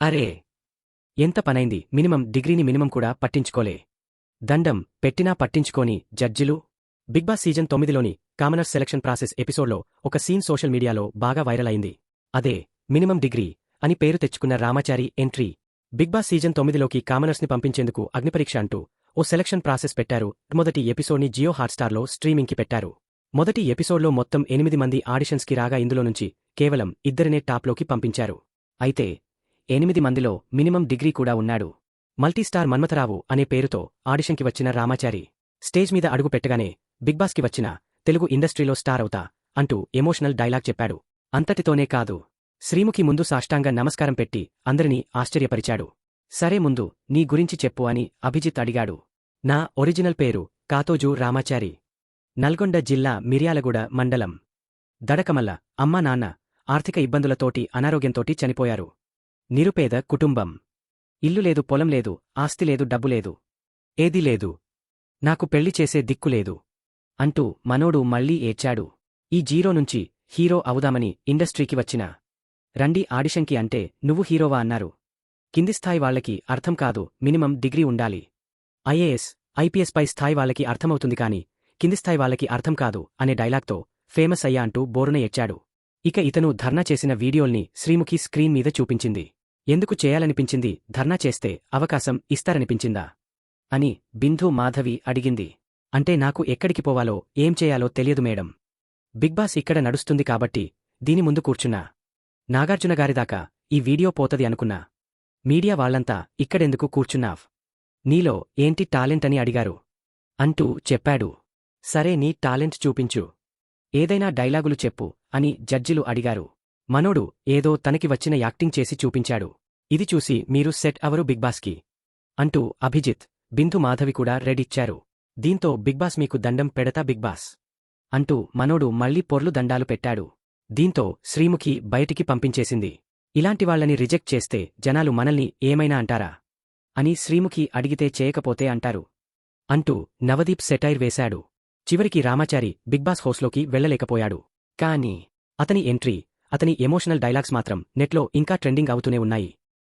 అరే ఎంత పనైంది? మినిమం డిగ్రీని మినిమం కూడా పట్టించుకోలే. దండం పెట్టినా పట్టించుకోని జడ్జిలు? బిగ్ బాస్ సీజన్ తొమ్మిదిలోని కామనర్స్ సెలక్షన్ ప్రాసెస్ ఎపిసోడ్లో ఒక సీన్ సోషల్ మీడియాలో బాగా వైరల్ అయింది. అదే మినిమం డిగ్రీ అని పేరు తెచ్చుకున్న Ramachari entry. Big Boss season తొమ్మిదిలోకి కామనర్స్ని పంపించేందుకు అగ్నిపరీక్ష అంటూ ఓ సెలక్షన్ ప్రాసెస్ పెట్టారు. మొదటి ఎపిసోడ్ని జియో హాట్స్టార్లో స్ట్రీమింగ్కి పెట్టారు. మొదటి ఎపిసోడ్లో మొత్తం ఎనిమిది మంది ఆడిషన్స్కి రాగా ఇందులో నుంచి కేవలం ఇద్దరినే టాప్లోకి పంపించారు. అయితే ఎనిమిది మందిలో మినిమం డిగ్రీ కూడా ఉన్నాడు. మల్టీస్టార్ మన్మథరావు అనే పేరుతో ఆడిషన్కి వచ్చిన రామాచారి స్టేజ్ మీద అడుగు పెట్టగానే బిగ్ బాస్కి వచ్చిన తెలుగు ఇండస్ట్రీలో స్టార్ అవుతా అంటూ ఎమోషనల్ డైలాగ్ చెప్పాడు. అంతటితోనే కాదు శ్రీముఖి ముందు సాష్టాంగ నమస్కారం పెట్టి అందరినీ ఆశ్చర్యపరిచాడు. సరే ముందు నీ గురించి చెప్పు అని అభిజిత్ అడిగాడు. నా ఒరిజినల్ పేరు కాతోజు రామాచారి. నల్గొండ జిల్లా మిర్యాలగూడ మండలం. దడకమల్ల అమ్మా నాన్న ఆర్థిక ఇబ్బందులతోటి అనారోగ్యంతోటి చనిపోయారు. నిరుపేద కుటుంబం. ఇల్లు లేదు పొలం లేదు ఆస్తి లేదు డబ్బు లేదు. ఏదీ లేదు. నాకు పెళ్ళి చేసే దిక్కులేదు అంటూ మనోడు మళ్ళీ ఏడ్చాడు. ఈ జీరో నుంచి హీరో అవుదామని ఇండస్ట్రీకి వచ్చిన రండి ఆడిషన్కి అంటే నువ్వు హీరోవా అన్నారు. కింది స్థాయి వాళ్ళకి అర్థం కాదు మినిమం డిగ్రీ ఉండాలి. ఐఏఎస్ ఐపీఎస్ పై స్థాయి వాళ్ళకి అర్థమవుతుంది కాని కింది స్థాయి వాళ్ళకి అర్థం కాదు అనే డైలాగ్తో ఫేమస్ అయ్యా అంటూ బోరున ఎచ్చాడు ఇక ఇతను ధర్నా చేసిన వీడియోల్ని శ్రీముఖి స్క్రీన్ మీద చూపించింది. ఎందుకు చేయాలనిపించింది? ధర్నా చేస్తే అవకాశం ఇస్తారనిపించిందా? అని బింధు మాధవి అడిగింది. అంటే నాకు ఎక్కడికి పోవాలో ఏం చేయాలో తెలియదు మేడం. బిగ్ బాస్ ఇక్కడ నడుస్తుంది కాబట్టి దీని ముందు కూర్చున్నా. నాగార్జునగారిదాకా ఈ వీడియో పోతది అనుకున్నా. మీడియా వాళ్ళంతా ఇక్కడెందుకు కూర్చున్నావ్? నీలో ఏంటి టాలెంట్ అని అడిగారు. అంటూ చెప్పాడు. సరే నీ టాలెంట్ చూపించు. ఏదైనా డైలాగులు చెప్పు అని జడ్జిలు అడిగారు. మనోడు ఏదో తనకి వచ్చిన యాక్టింగ్ చేసి చూపించాడు. ఇది చూసి మీరు సెట్ అవరు బిగ్ బాస్కి అంటూ అభిజిత్ బిందు మాధవి కూడా రెడిచ్చారు దీంతో బిగ్ బాస్ మీకు దండం పెడతా బిగ్ బాస్ అంటూ మనోడు మళ్ళీ పొర్లు దండాలు పెట్టాడు. దీంతో శ్రీముఖి బయటికి పంపించేసింది. ఇలాంటివాళ్ళని రిజెక్ట్ చేస్తే జనాలు మనల్ని ఏమైనా అంటారా? అని శ్రీముఖి అడిగితే చేయకపోతే అంటారు అంటూ నవదీప్ సెటైర్ వేశాడు. చివరికి రామాచారి బిగ్ బాస్ హౌస్లోకి వెళ్ళలేకపోయాడు కాని అతని ఎంట్రీ అతని ఎమోషనల్ డైలాగ్స్ మాత్రం నెట్లో ఇంకా ట్రెండింగ్ అవుతూనే ఉన్నాయి.